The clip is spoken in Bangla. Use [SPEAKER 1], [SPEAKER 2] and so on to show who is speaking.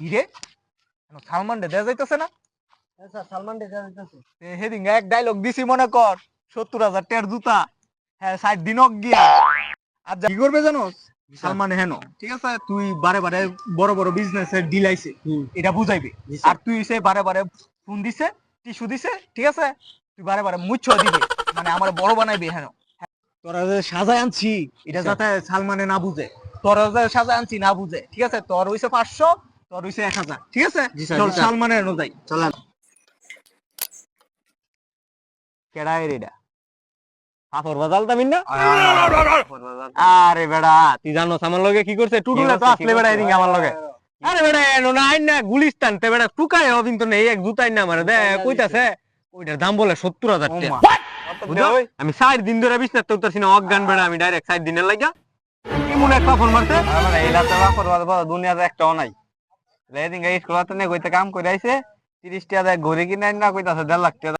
[SPEAKER 1] হিরে সালমান ডে দেয়া যাইতেছে না?
[SPEAKER 2] স্যার সালমান ডে যা যাইতেছে।
[SPEAKER 1] হেদিন এক ডায়লগ দিছি মনে কর সত্তর হাজার টের জুতা। হ্যাঁ ষাট দিনক গিয়া। আর কি করবে জানো সালমান হেন। ঠিক আছে তুই বারে বারে বড় বড় বিজনেস এর ডিল আইছে। এটা বুঝাইবি। আর তুই সে বারে বারে ফোন দিছে টিস্যু দিছে ঠিক আছে? তুই বারে বারে মুচ্ছ দিবি। মানে আমার বড় বানাইবি হেন। তোরা যে সাজায় আনছি এটা যাতে সালমানে না বুঝে। তোরা যে সাজায় আনছি না বুঝে। ঠিক আছে তোর হইছে পাঁচশো তোর হইছে এক হাজার ঠিক আছে? চল সালমানের অনুযায়ী কেডাই রেডা হাফর বাজাল তামিন না? আরে বেড়া তুই জানোস আমার লগে কি করছে? টুটুলে তো আসলে বেড়া এদিকে আমার লগে। আরে বেড়া এনো না আইন না গুলিস্তান তে বেড়া টুকায় অবিন তো নেই এক জুতাই না দে কইতাছে ওইটার দাম বলে সত্তর হাজার টাকা। আমি ষাট দিন ধরে বিছনা তো উঠতাছি না অজ্ঞান বেড়া আমি ডাইরেক্ট ষাট দিনের লাগিয়া কি মনে একটা ফোন মারছে?
[SPEAKER 3] দুনিয়াতে একটাও নাই। লেদিন গাই স্কুল নে কইতে কাম করে আইছে, তিরিশ টাকা ঘুরে কিনে না, কইতাছে দেড় লাখ টাকা